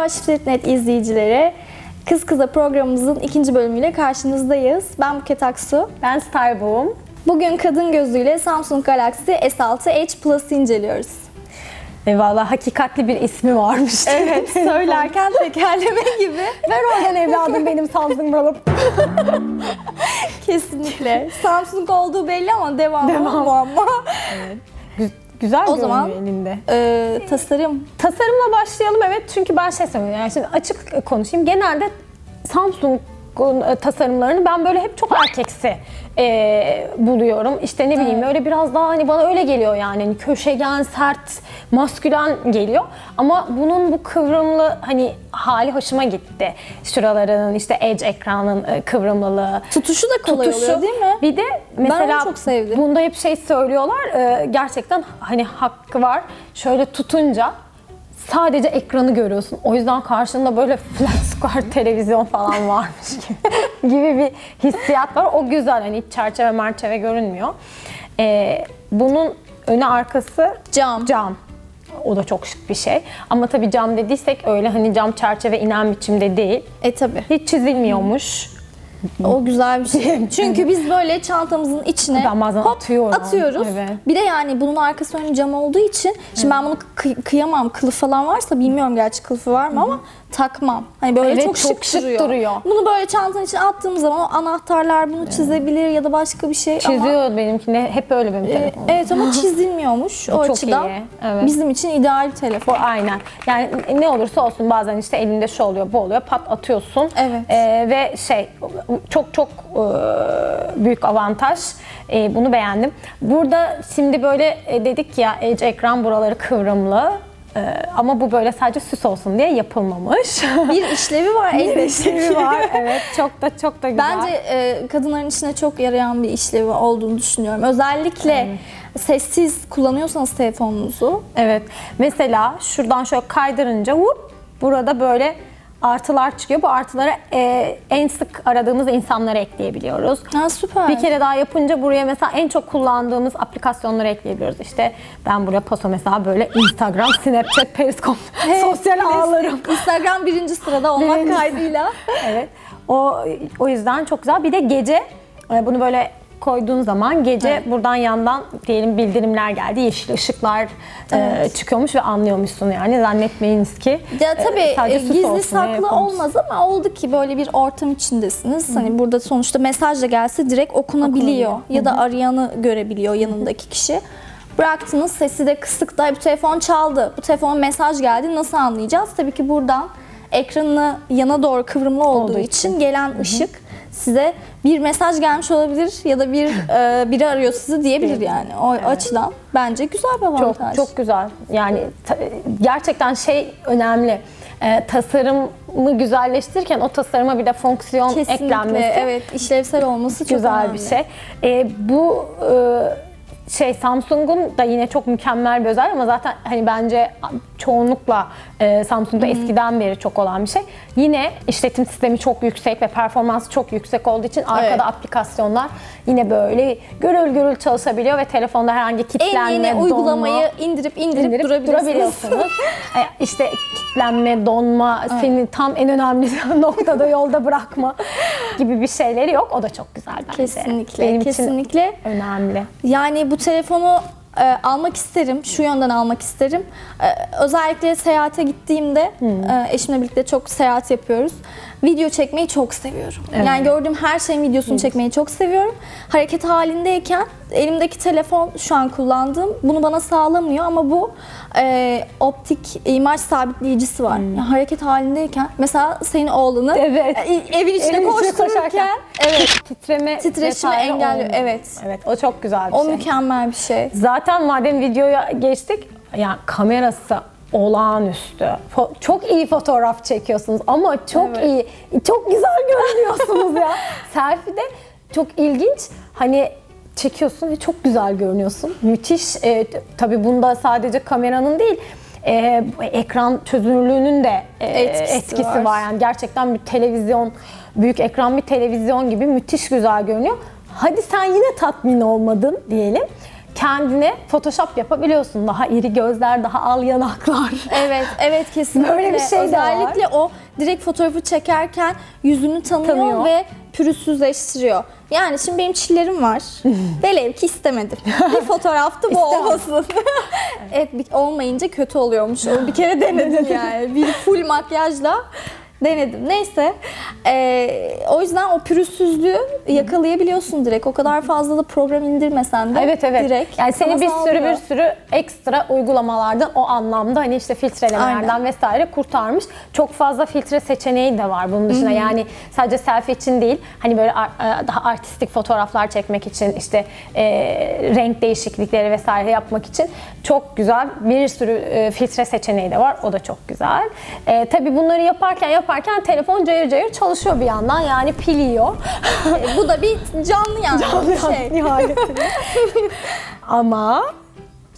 Merhaba Şifretnet izleyicileri. Kız Kıza programımızın ikinci bölümüyle karşınızdayız. Ben Buket Aksu. Ben Starboom. Bugün kadın gözüyle Samsung Galaxy S6 Edge Plus'ı inceliyoruz. E valla hakikatli bir ismi varmış. Evet, söylerken tekerleme gibi. Ver oradan evladım benim Samsung alıp. Kesinlikle. Samsung olduğu belli ama devamı Devam. muamma. Güzel O zaman- elinde. Ee, tasarım. Tasarımla başlayalım evet çünkü ben şey söyleyeyim yani şimdi açık konuşayım. Genelde Samsung e, tasarımlarını ben böyle hep çok erkeksi e, buluyorum. İşte ne bileyim öyle biraz daha hani bana öyle geliyor yani Hani köşegen, sert, maskülen geliyor. Ama bunun bu kıvrımlı hani hali hoşuma gitti. Şuraların işte edge ekranın e, kıvrımlılığı. Tutuşu da kolay oluyor değil mi? Bir de mesela onu çok sevdim. bunda hep şey söylüyorlar. e, gerçekten hani hakkı var. Şöyle tutunca sadece ekranı görüyorsun. O yüzden karşında böyle flat square televizyon falan varmış gibi, gibi bir hissiyat var. O güzel hani hiç çerçeve merçeve görünmüyor. E, bunun önü arkası Cam. cam. O da çok şık bir şey. Ama tabii cam dediysek öyle hani cam çerçeve inen biçimde değil. E tabi. Hiç çizilmiyormuş. O güzel bir şey. Çünkü biz böyle çantamızın içine Ben bazen hop atıyorum. atıyoruz. Evet. Bir de yani bunun arkası önü cam olduğu için şimdi ben bunu kıy- kıyamam. Kılıf falan varsa bilmiyorum gerçi kılıfı var mı ama takmam. Hani böyle Evet, çok, çok şık, şık duruyor. duruyor. Bunu böyle çantanın içine attığım zaman o anahtarlar bunu çizebilir ya da başka bir şey ama Çiziyor benimki ne hep öyle benim e, telefonum. evet ama çizilmiyormuş o Çok açıdan. iyi, evet. Bizim için ideal bir telefon. Aynen. Yani ne olursa olsun bazen işte elinde şu oluyor, bu oluyor. Pat atıyorsun. Evet. Ee, ve şey çok çok e, büyük avantaj. E, bunu beğendim. Burada şimdi böyle e, dedik ya Edge ekran buraları kıvrımlı. E, ama bu böyle sadece süs olsun diye yapılmamış. Bir işlevi var elbette işlevi ki. var. Evet, çok da çok da güzel. Bence e, kadınların içine çok yarayan bir işlevi olduğunu düşünüyorum. Özellikle sessiz kullanıyorsanız telefonunuzu Evet. Mesela şuradan şöyle kaydırınca vup, burada böyle artılar çıkıyor. Bu artılara e, en sık aradığımız insanları ekleyebiliyoruz. Ha süper. Bir kere daha yapınca buraya mesela en çok kullandığımız aplikasyonları ekleyebiliyoruz. İşte ben buraya paso mesela böyle Instagram, Snapchat, Periscope, sosyal ağlarım. Instagram birinci sırada olmak kaydıyla. Evet. O o yüzden çok güzel. Bir de gece e, bunu böyle koyduğun zaman gece Evet. buradan yandan diyelim bildirimler geldi. Yeşil ışıklar e, çıkıyormuş ve anlıyormuşsun yani. Zannetmeyiniz ki. Ya e, tabii e, gizli saklı olmaz ama oldu ki böyle bir ortam içindesiniz. Hani burada sonuçta mesaj da gelse direkt okunabiliyor. Okunabiliyor. Ya da arayanı görebiliyor yanındaki kişi. Bıraktınız sesi de kısık da bu telefon çaldı. Bu telefona mesaj geldi nasıl anlayacağız? Tabii ki buradan ekranını yana doğru kıvrımlı olduğu, Olduğu için, gelen ışık size bir mesaj gelmiş olabilir ya da bir e, biri arıyor sizi diyebilir yani. O açıdan bence güzel bir avantaj. Çok çok güzel. Yani gerçekten şey önemli. E, tasarımı güzelleştirirken o tasarıma bir de fonksiyon Kesinlikle eklenmesi evet işlevsel olması çok güzel önemli. bir şey. E, bu e, şey Samsung'un da yine çok mükemmel bir özellik ama zaten hani bence çoğunlukla e, Samsung'da eskiden beri çok olan bir şey. Yine işletim sistemi çok yüksek ve performansı çok yüksek olduğu için arkada Evet. aplikasyonlar yine böyle gürül gürül çalışabiliyor ve telefonda herhangi En kilitlenme, yeni donma, uygulamayı indirip indirip, indirip durabilirsiniz. durabiliyorsunuz. E, işte kilitlenme, donma, seni tam en önemli noktada yolda bırakma gibi bir şeyleri yok. O da çok güzel bence. Kesinlikle, Benim için kesinlikle. önemli. Yani bu telefonu e, almak isterim, şu yönden almak isterim. E, özellikle seyahate gittiğimde, e, eşimle birlikte çok seyahat yapıyoruz. Video çekmeyi çok seviyorum. Evet. Yani gördüğüm her şeyin videosunu çekmeyi çok seviyorum. Hareket halindeyken elimdeki telefon şu an kullandığım bunu bana sağlamıyor ama bu e, optik imaj sabitleyicisi var. Yani hareket halindeyken mesela senin oğlunu Evet. e, evin içinde Evin koştururken koşarken evet Titreme Titreşimi engelliyor, olmuyor. evet. Evet o çok güzel bir o şey. mükemmel bir şey. Zaten madem videoya geçtik, yani kamerası olağanüstü. Fo- çok iyi fotoğraf çekiyorsunuz ama çok Evet. iyi, çok güzel görünüyorsunuz ya. Selfie'de çok ilginç. Hani çekiyorsun ve çok güzel görünüyorsun. Müthiş. E, tabii bunda sadece kameranın değil, e, ekran çözünürlüğünün de e, Etkisi etkisi, var. var. Yani gerçekten bir televizyon, büyük ekran bir televizyon gibi müthiş güzel görünüyor. Hadi sen yine tatmin olmadın diyelim. Kendine Photoshop yapabiliyorsun. Daha iri gözler, daha al yanaklar. Evet, evet kesinlikle. Böyle bir şey de var. Özellikle o direkt fotoğrafı çekerken yüzünü tanıyor, Tanıyor. ve pürüzsüzleştiriyor. Yani şimdi benim çillerim var. Velev ki istemedim. Bir fotoğrafta bu olmasın. evet, olmayınca kötü oluyormuş. Onu bir kere denedim yani. Bir full makyajla denedim. Neyse. Ee, o yüzden o pürüzsüzlüğü yakalayabiliyorsun direkt. O kadar fazla da program indirmesen de Evet evet. direkt. yani seni bir sürü sağlıyor. bir sürü ekstra uygulamalardan o anlamda hani işte filtrelemelerden Aynen. vesaire kurtarmış. Çok fazla filtre seçeneği de var bunun dışında. Yani sadece selfie için değil. Hani böyle ar- e, daha artistik fotoğraflar çekmek için işte e, renk değişiklikleri vesaire yapmak için çok güzel bir sürü e, filtre seçeneği de var. O da çok güzel. E, tabii bunları yaparken yaparken telefon cayır cayır çalışıyor bir yandan. Yani pil yiyor. E, Bu da bir canlı yani. bir şey. Nihayetinde. Ama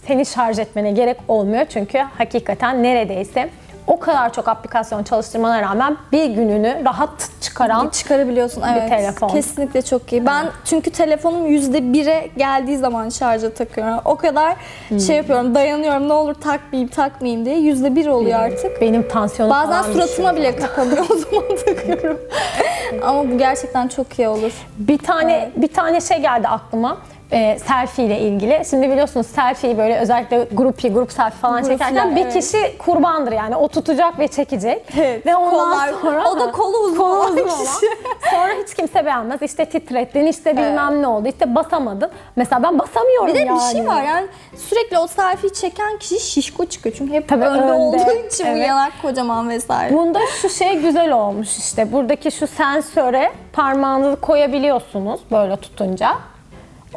seni şarj etmene gerek olmuyor çünkü hakikaten neredeyse o kadar çok aplikasyon çalıştırmana rağmen bir gününü rahat çıkaran Çıkarabiliyorsun evet. telefon. Kesinlikle çok iyi. Ben çünkü telefonum yüzde bire geldiği zaman şarja takıyorum. O kadar Hmm. şey yapıyorum, dayanıyorum ne olur takmayayım takmayayım diye yüzde bir oluyor artık. benim tansiyonum Bazen suratıma bile takamıyor o zaman takıyorum. Ama bu gerçekten çok iyi olur. Bir tane bir tane şey geldi aklıma. E, selfie ile ilgili. Şimdi biliyorsunuz selfie'yi böyle özellikle grup grup selfie falan Gruplar, çekerken bir evet. kişi kurbandır yani. O tutacak ve çekecek. Evet, Ve ondan kollar- sonra o da kolu uzun Kolu olan uzun kişi. Sonra hiç kimse beğenmez. İşte titrettin, işte bilmem ne oldu, işte basamadın. Mesela ben basamıyorum Bir de yani. bir şey var yani sürekli o selfie çeken kişi şişko çıkıyor. Çünkü hep Tabii önde, önde, olduğu için bu evet. yanak kocaman vesaire. Bunda şu şey güzel olmuş işte. Buradaki şu sensöre parmağınızı koyabiliyorsunuz böyle tutunca.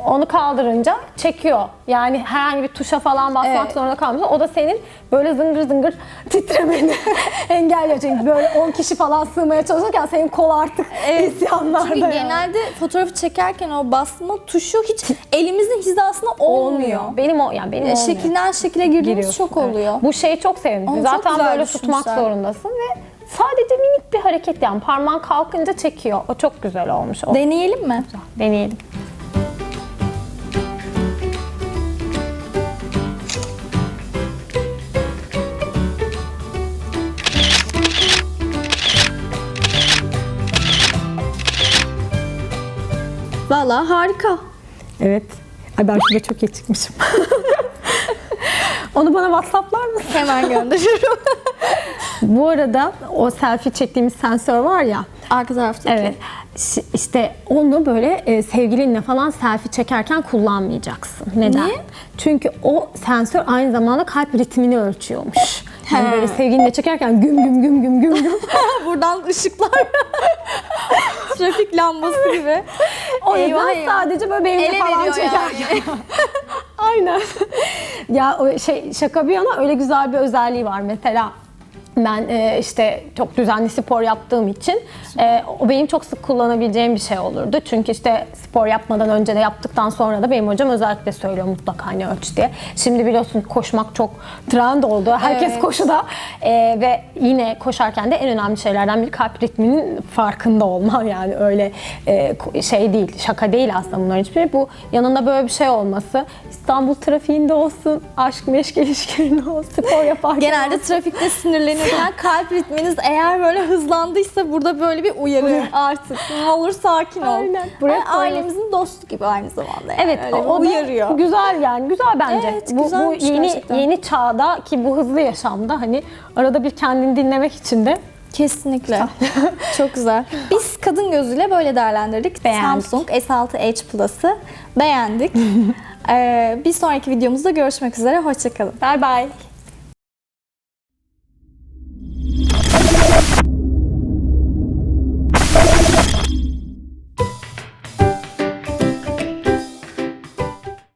Onu kaldırınca çekiyor. Yani herhangi bir tuşa falan basmak Evet. zorunda kalmıyorsun. O da senin böyle zıngır zıngır titremeni engelliyor. Çünkü böyle 10 kişi falan sığmaya çalışırken senin kol artık isyanlarda. Çünkü yani. genelde fotoğrafı çekerken o basma tuşu hiç elimizin hizasına olmuyor. Benim o yani benim E, olmuyor. Şekilden şekile girdiğimiz Giriyorsun, çok evet. oluyor. Bu şeyi çok sevdim. Çok Zaten güzel böyle tutmak zorundasın ve sadece minik bir hareket yani parmağın kalkınca çekiyor. O çok güzel olmuş. O. Deneyelim mi? Deneyelim. Vallahi harika. Evet. Ay ben şurada çok iyi çıkmışım. Onu bana WhatsApp'lar mısın? Hemen gönderiyorum. Bu arada o selfie çektiğimiz sensör var ya. Arka taraftaki. Evet. İşte onu böyle e, sevgilinle falan selfie çekerken kullanmayacaksın. Neden? Niye? Çünkü o sensör aynı zamanda kalp ritmini ölçüyormuş. Yani He. böyle sevgilinle çekerken güm güm güm güm güm güm. Buradan ışıklar. Trafik lambası gibi. O yüzden Eyvah eyvah. sadece böyle benimle Ele falan veriyor çekerken. Aynen. ya o şey şaka bir yana öyle güzel bir özelliği var mesela. Ben e, işte çok düzenli spor yaptığım için e, o benim çok sık kullanabileceğim bir şey olurdu. Çünkü işte spor yapmadan önce de yaptıktan sonra da benim hocam özellikle söylüyor mutlaka hani ölç diye. Şimdi biliyorsun koşmak çok trend oldu. Herkes Evet. koşuda E, ve yine koşarken de en önemli şeylerden biri kalp ritminin farkında olma. Yani öyle e, şey değil, şaka değil aslında bunların hiçbiri. Bu yanında böyle bir şey olması. İstanbul trafiğinde olsun, aşk meşk ilişkilerinde olsun, spor yaparken. Genelde trafikte sinirlenirken kalp ritminiz eğer böyle hızlandıysa burada böyle bir uyarı artık. Ne olur sakin ol. Aynen. Buraya koyalım. ailemizin dostu gibi aynı zamanda. Yani. Evet, Öyle bir o da uyarıyor. güzel yani, güzel bence. Evet, bu, bu güzelmiş yeni gerçekten. yeni çağda ki bu hızlı yaşamda hani arada bir kendini dinlemek için de Kesinlikle. Çok güzel. Biz kadın gözüyle böyle değerlendirdik. Beğendik. Samsung S6 Edge Plus'ı beğendik. Ee, bir sonraki videomuzda görüşmek üzere. Hoşçakalın. bye bye.